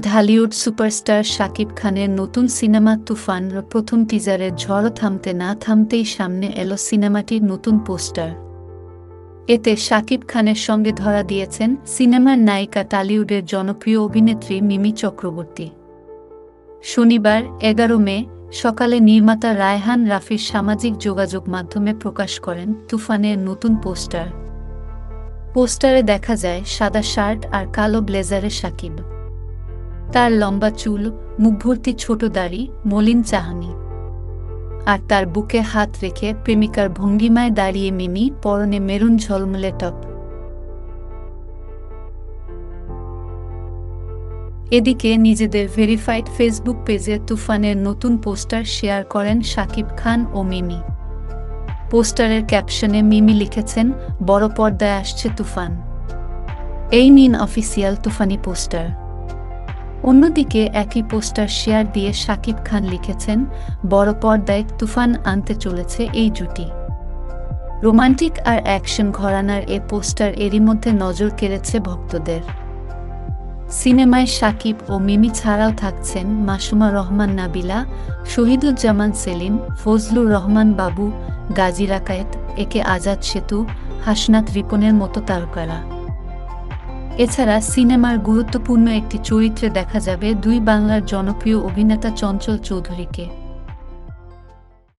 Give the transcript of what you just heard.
Dhallywood superstar Shakib খানের নতুন cinema তুফান প্রথম টিজারের ঝড় থামতে না থামতেই সামনে এলো সিনেমাটির নতুন পোস্টার। এতে শাকিব খানের সঙ্গে ধরা দিয়েছেন সিনেমার নায়িকা টালিউডের জনপ্রিয় অভিনেত্রী মিমি চক্রবর্তী। শনিবার, এগারো মে, সকালে নির্মাতা রায়হান রাফির সামাজিক যোগাযোগ মাধ্যমে প্রকাশ করেন তুফানের নতুন পোস্টার। পোস্টারে দেখা যায় সাদা শার্ট আর কালো ব্লেজারে সাকিব তার লম্বা চুল মুখভর্তি ছোট দাড়ি, মলিন চাহানি। আর তার বুকে হাত রেখে প্রেমিকার ভঙ্গিমায় দাঁড়িয়ে মিমি পরনে মেরুন ঝলমলে টপ। এদিকে নিজেদের ভেরিফাইড ফেসবুক পেজে তুফানের নতুন পোস্টার শেয়ার করেন শাকিব খান ও মিমি। পোস্টারের ক্যাপশনে মিমি লিখেছেন, বড় পর্দায় আসছে তুফান। এই নিন অফিসিয়াল তুফানি পোস্টার। অন্যদিকে একই পোস্টার শেয়ার দিয়ে শাকিব খান লিখেছেন, বড় পর্দায় তুফান আনতে চলেছে এই জুটি। রোমান্টিক আর অ্যাকশন ঘরানার এ পোস্টার এরই মধ্যে নজর কেড়েছে ভক্তদের। সিনেমায় সাকিব ও মিমি ছাড়াও থাকছেন মাসুমা রহমান নাবিলা, শহীদুজ্জামান সেলিম, ফজলুর রহমান বাবু গাজী রাকায়েত একে আজাদ সেতু, হাসনাত রিপনের মতো তারকারা। এছাড়া সিনেমার গুরুত্বপূর্ণ একটি চরিত্রে দেখা যাবে দুই বাংলার জনপ্রিয় অভিনেতা চঞ্চল চৌধুরীকে।